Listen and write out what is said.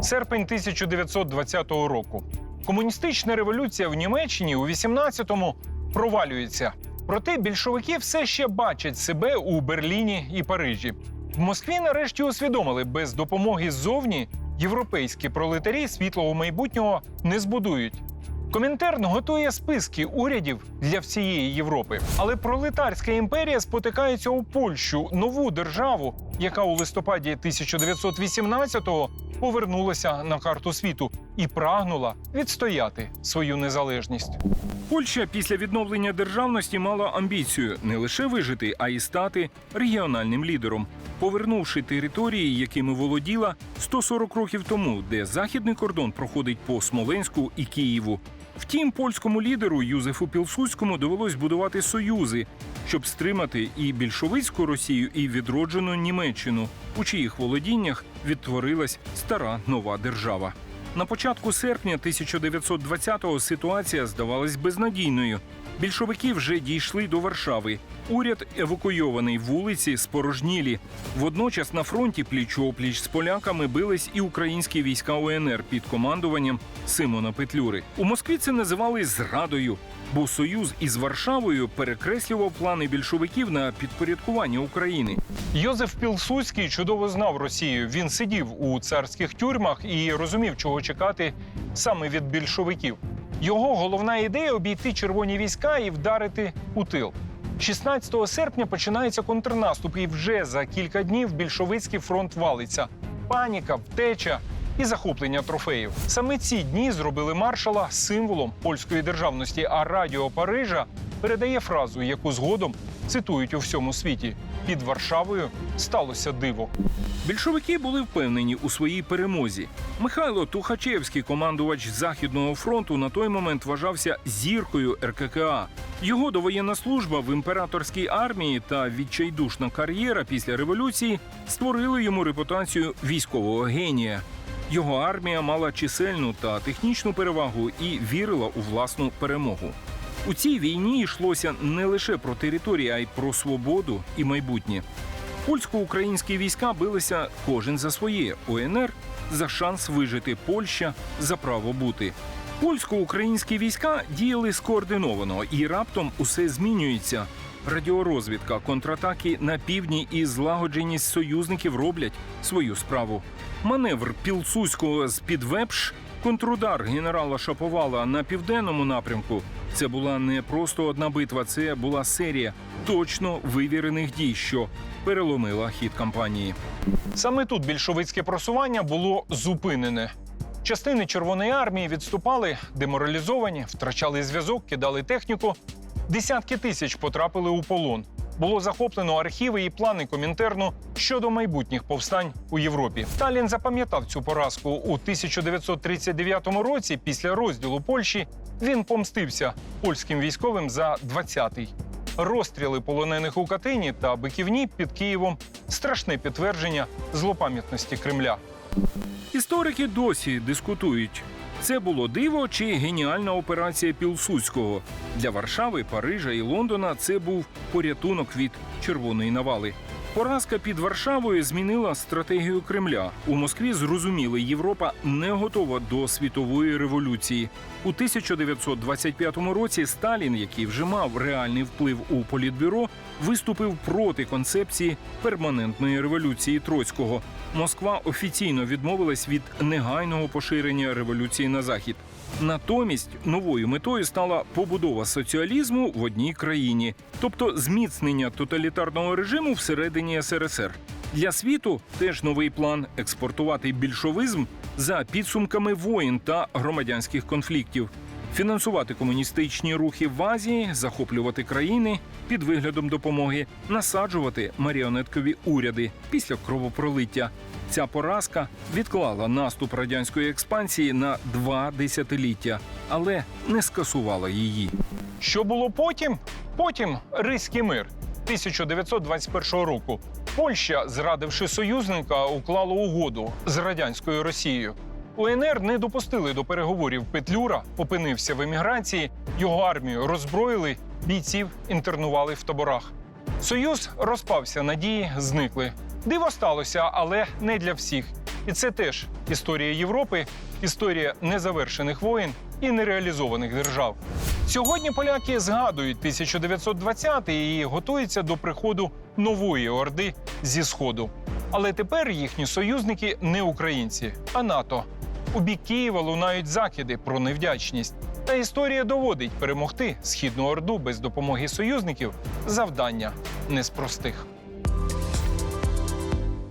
Серпень 1920 року. Комуністична революція в Німеччині у 18-му провалюється. Проте більшовики все ще бачать себе у Берліні і Парижі. В Москві нарешті усвідомили, без допомоги ззовні європейські пролетарі світлого майбутнього не збудують. Комінтерн готує списки урядів для всієї Європи. Але пролетарська імперія спотикається у Польщу, нову державу, яка у листопаді 1918-го повернулася на карту світу і прагнула відстояти свою незалежність. Польща після відновлення державності мала амбіцію не лише вижити, а й стати регіональним лідером, повернувши території, якими володіла 140 років тому, де західний кордон проходить по Смоленську і Києву. Втім, польському лідеру Юзефу Пілсудському довелось будувати союзи, щоб стримати і більшовицьку Росію, і відроджену Німеччину, у чиїх володіннях відтворилась стара нова держава. На початку серпня 1920-го ситуація здавалась безнадійною. Більшовики вже дійшли до Варшави. Уряд евакуйований, вулиці спорожнілі. Водночас на фронті пліч-опліч з поляками бились і українські війська УНР під командуванням Симона Петлюри. У Москві це називали зрадою, бо союз із Варшавою перекреслював плани більшовиків на підпорядкування України. Йозеф Пілсудський чудово знав Росію. Він сидів у царських тюрмах і розумів, чого чекати саме від більшовиків. Його головна ідея обійти червоні війська і вдарити у тил. 16 серпня починається контрнаступ, і вже за кілька днів більшовицький фронт валиться. Паніка, втеча і захоплення трофеїв. Саме ці дні зробили маршала символом польської державності. А радіо Парижа передає фразу, яку згодом цитують у всьому світі: під Варшавою сталося диво. Більшовики були впевнені у своїй перемозі. Михайло Тухачевський, командувач Західного фронту, на той момент вважався зіркою РККА. Його довоєнна служба в імператорській армії та відчайдушна кар'єра після революції створили йому репутацію військового генія. Його армія мала чисельну та технічну перевагу і вірила у власну перемогу. У цій війні йшлося не лише про території, а й про свободу і майбутнє. Польсько-українські війська билися кожен за своє УНР за шанс вижити Польща за право бути. Польсько-українські війська діяли скоординовано і раптом усе змінюється. Радіорозвідка, контратаки на півдні і злагодженість союзників роблять свою справу. Маневр Пілсуського з підвепш, контрудар генерала Шаповала на південному напрямку. Це була не просто одна битва, це була серія точно вивірених дій, що переломила хід кампанії. Саме тут більшовицьке просування було зупинене. Частини Червоної армії відступали, деморалізовані, втрачали зв'язок, кидали техніку. Десятки тисяч потрапили у полон. Було захоплено архіви і плани Комінтерну щодо майбутніх повстань у Європі. Сталін запам'ятав цю поразку у 1939 році. Після розділу Польщі він помстився польським військовим за 20-й. Розстріли полонених у Катині та Биківні під Києвом страшне підтвердження злопам'ятності Кремля. Історики досі дискутують. Це було диво чи геніальна операція Пілсудського для Варшави, Парижа і Лондона. Це був порятунок від червоної навали. Поразка під Варшавою змінила стратегію Кремля. У Москві зрозуміли, Європа не готова до світової революції. У 1925 році Сталін, який вже мав реальний вплив у політбюро, виступив проти концепції перманентної революції Троцького. Москва офіційно відмовилась від негайного поширення революції на захід. Натомість новою метою стала побудова соціалізму в одній країні, тобто зміцнення тоталітарного режиму всередині СРСР. Для світу теж новий план експортувати більшовизм за підсумками воїн та громадянських конфліктів, фінансувати комуністичні рухи в Азії, захоплювати країни під виглядом допомоги, насаджувати маріонеткові уряди після кровопролиття. Ця поразка відклала наступ радянської експансії на два десятиліття, але не скасувала її. Що було потім? Потім Ризький мир 1921 року. Польща, зрадивши союзника, уклала угоду з радянською Росією. УНР не допустили до переговорів Петлюра, опинився в еміграції, його армію роззброїли, бійців інтернували в таборах. Союз розпався, надії зникли. Диво сталося, але не для всіх. І це теж історія Європи, історія незавершених воєн і нереалізованих держав. Сьогодні поляки згадують 1920 і готуються до приходу нової орди зі сходу. Але тепер їхні союзники не українці, а НАТО. У бік Києва лунають закиди про невдячність. Та історія доводить перемогти східну орду без допомоги союзників завдання не з простих.